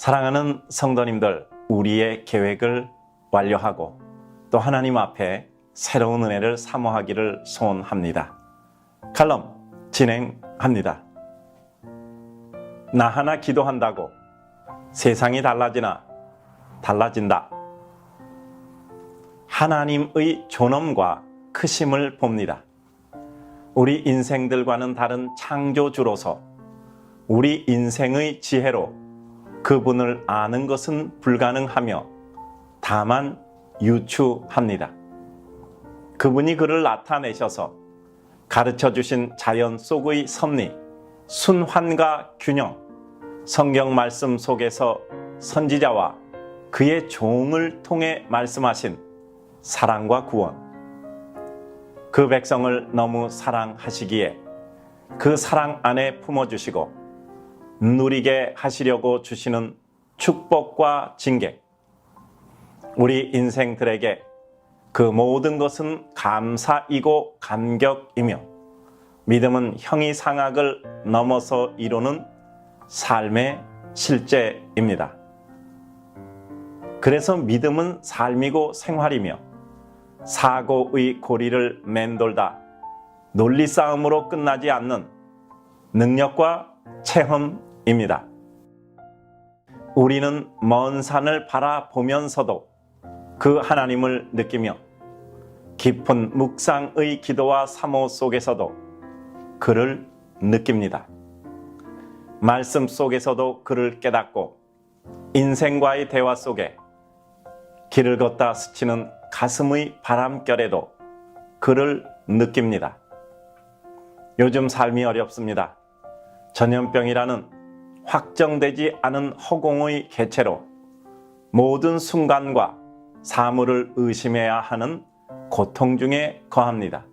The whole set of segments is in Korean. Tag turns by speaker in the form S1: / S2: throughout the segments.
S1: 사랑하는 성도님들, 우리의 계획을 완료하고 또 하나님 앞에 새로운 은혜를 사모하기를 소원합니다. 칼럼 진행합니다. 나 하나 기도한다고 세상이 달라지나 달라진다. 하나님의 존엄과 크심을 봅니다. 우리 인생들과는 다른 창조주로서 우리 인생의 지혜로 그분을 아는 것은 불가능하며 다만 유추합니다. 그분이 그를 나타내셔서 가르쳐 주신 자연 속의 섭리, 순환과 균형, 성경 말씀 속에서 선지자와 그의 종을 통해 말씀하신 사랑과 구원. 그 백성을 너무 사랑하시기에 그 사랑 안에 품어주시고 누리게 하시려고 주시는 축복과 징계. 우리 인생들에게 그 모든 것은 감사이고 감격이며 믿음은 형이상학을 넘어서 이루는 삶의 실제입니다. 그래서 믿음은 삶이고 생활이며 사고의 고리를 맴돌다 논리 싸움으로 끝나지 않는 능력과 체험 입니다. 우리는 먼 산을 바라보면서도 그 하나님을 느끼며 깊은 묵상의 기도와 사모 속에서도 그를 느낍니다. 말씀 속에서도 그를 깨닫고 인생과의 대화 속에 길을 걷다 스치는 가슴의 바람결에도 그를 느낍니다. 요즘 삶이 어렵습니다. 전염병이라는 확정되지 않은 허공의 개체로 모든 순간과 사물을 의심해야 하는 고통 중에 거합니다.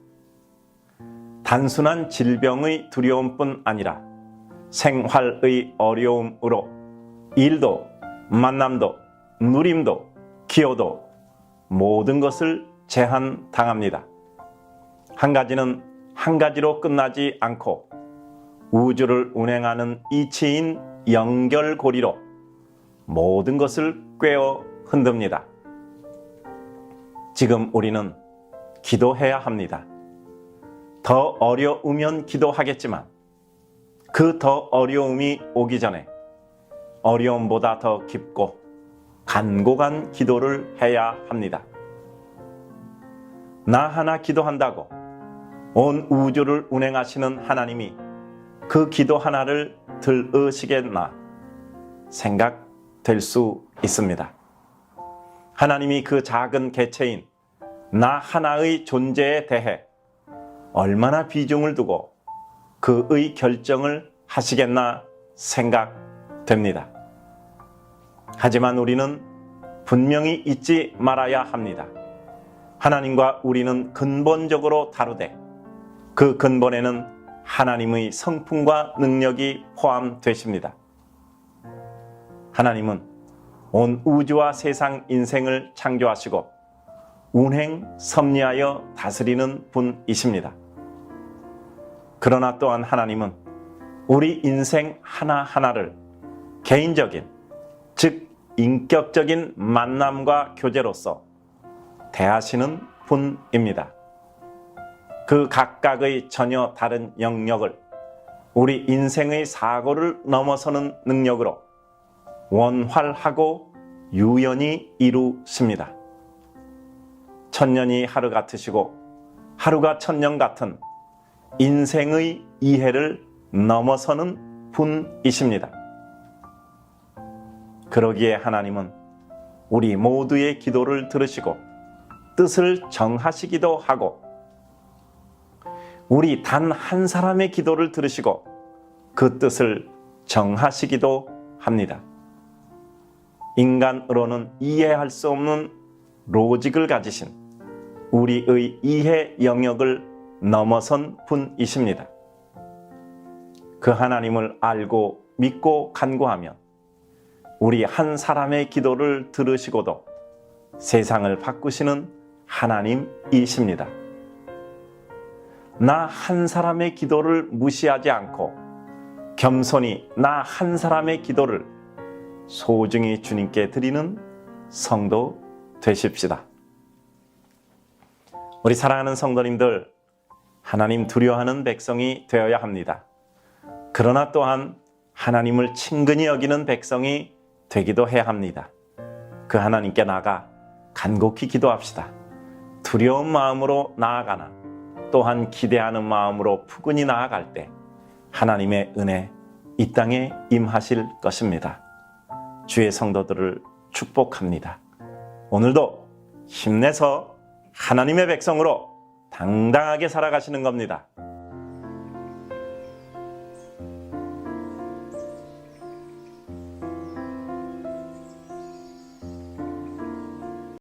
S1: 단순한 질병의 두려움뿐 아니라 생활의 어려움으로 일도, 만남도, 누림도, 기여도 모든 것을 제한당합니다. 한 가지는 한 가지로 끝나지 않고 우주를 운행하는 이치인 연결고리로 모든 것을 꿰어 흔듭니다. 지금 우리는 기도해야 합니다. 더 어려우면 기도하겠지만 그 더 어려움이 오기 전에 어려움보다 더 깊고 간곡한 기도를 해야 합니다. 나 하나 기도한다고 온 우주를 운행하시는 하나님이 그 기도 하나를 들으시겠나 생각될 수 있습니다. 하나님이 그 작은 개체인 나 하나의 존재에 대해 얼마나 비중을 두고 그의 결정을 하시겠나 생각됩니다. 하지만 우리는 분명히 잊지 말아야 합니다. 하나님과 우리는 근본적으로 다르되 그 근본에는 하나님의 성품과 능력이 포함되십니다. 하나님은 온 우주와 세상 인생을 창조하시고 운행 섭리하여 다스리는 분이십니다. 그러나 또한 하나님은 우리 인생 하나하나를 개인적인, 즉, 인격적인 만남과 교제로서 대하시는 분입니다. 그 각각의 전혀 다른 영역을 우리 인생의 사고를 넘어서는 능력으로 원활하고 유연히 이루십니다. 천년이 하루 같으시고 하루가 천년 같은 인생의 이해를 넘어서는 분이십니다. 그러기에 하나님은 우리 모두의 기도를 들으시고 뜻을 정하시기도 하고 우리 단 한 사람의 기도를 들으시고 그 뜻을 정하시기도 합니다. 인간으로는 이해할 수 없는 로직을 가지신 우리의 이해 영역을 넘어선 분이십니다. 그 하나님을 알고 믿고 간구하면 우리 한 사람의 기도를 들으시고도 세상을 바꾸시는 하나님이십니다. 나 한 사람의 기도를 무시하지 않고 겸손히 나 한 사람의 기도를 소중히 주님께 드리는 성도 되십시다. 우리 사랑하는 성도님들, 하나님 두려워하는 백성이 되어야 합니다. 그러나 또한 하나님을 친근히 여기는 백성이 되기도 해야 합니다. 그 하나님께 나가 간곡히 기도합시다. 두려운 마음으로 나아가나 또한 기대하는 마음으로 푸근히 나아갈 때 하나님의 은혜 이 땅에 임하실 것입니다. 주의 성도들을 축복합니다. 오늘도 힘내서 하나님의 백성으로 당당하게 살아가시는 겁니다.